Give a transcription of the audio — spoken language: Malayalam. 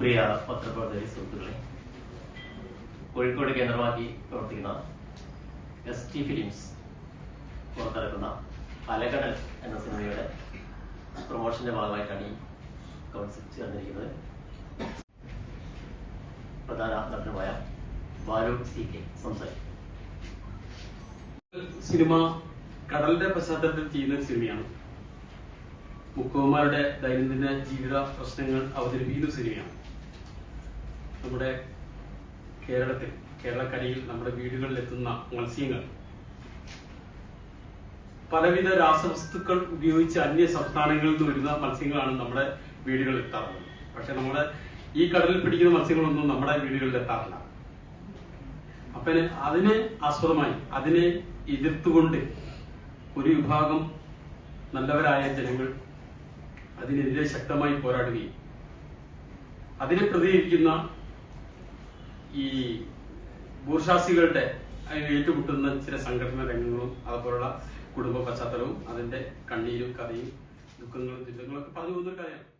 പ്രിയ പത്രപ്രവർത്തക സുഹൃത്തുക്കളെ കോഴിക്കോട് കേന്ദ്രമാക്കി പ്രവർത്തിക്കുന്ന എസ് ടി ഫിലിംസ് പുറത്തിറക്കുന്ന അലകടൽ എന്ന സിനിമയുടെ പ്രൊമോഷന്റെ ഭാഗമായിട്ടാണ് ഈ കൗൺസിൽ ചേർന്നിരിക്കുന്നത് പ്രധാന നടനുമായ ബാലു സി കെ സംസാരിക്കും. സിനിമ കടലിന്റെ പശ്ചാത്തലത്തിൽ ചെയ്യുന്ന ഒരു സിനിമയാണ്. മുക്കുവന്മാരുടെ ദൈനംദിന ജീവിത പ്രശ്നങ്ങൾ അവതരിപ്പിക്കുന്ന സിനിമയാണ്. നമ്മുടെ കേരളത്തിൽ കേരളക്കരയിൽ നമ്മുടെ വീടുകളിൽ എത്തുന്ന മത്സ്യങ്ങൾ. പലവിധ രാസവസ്തുക്കൾ ഉപയോഗിച്ച് അന്യ സംസ്ഥാനങ്ങളിൽ നിന്ന് വരുന്ന മത്സ്യങ്ങളാണ് നമ്മുടെ വീടുകളിൽ എത്താറുള്ളത്. പക്ഷെ നമ്മുടെ ഈ കടലിൽ പിടിക്കുന്ന മത്സ്യങ്ങളൊന്നും നമ്മുടെ വീടുകളിൽ എത്താറില്ല. അപ്പൊ അതിനെ ആസ്പദമായി അതിനെ എതിർത്തുകൊണ്ട് ഒരു വിഭാഗം നല്ലവരായ ജനങ്ങൾ അതിനെതിരെ ശക്തമായി പോരാടുകയും അതിനെ പ്രതികരിക്കുന്ന ഈ ബൂർഷാസികളുടെ അതിന് ഏറ്റുമുട്ടുന്ന ചില സംഘടന രംഗങ്ങളും അതുപോലുള്ള കുടുംബ പശ്ചാത്തലവും അതിന്റെ കണ്ണീരും കഥയും ദുഃഖങ്ങളും ദുരിതങ്ങളും ഒക്കെ പറഞ്ഞു പോകുന്നൊരു കഥയാണ്.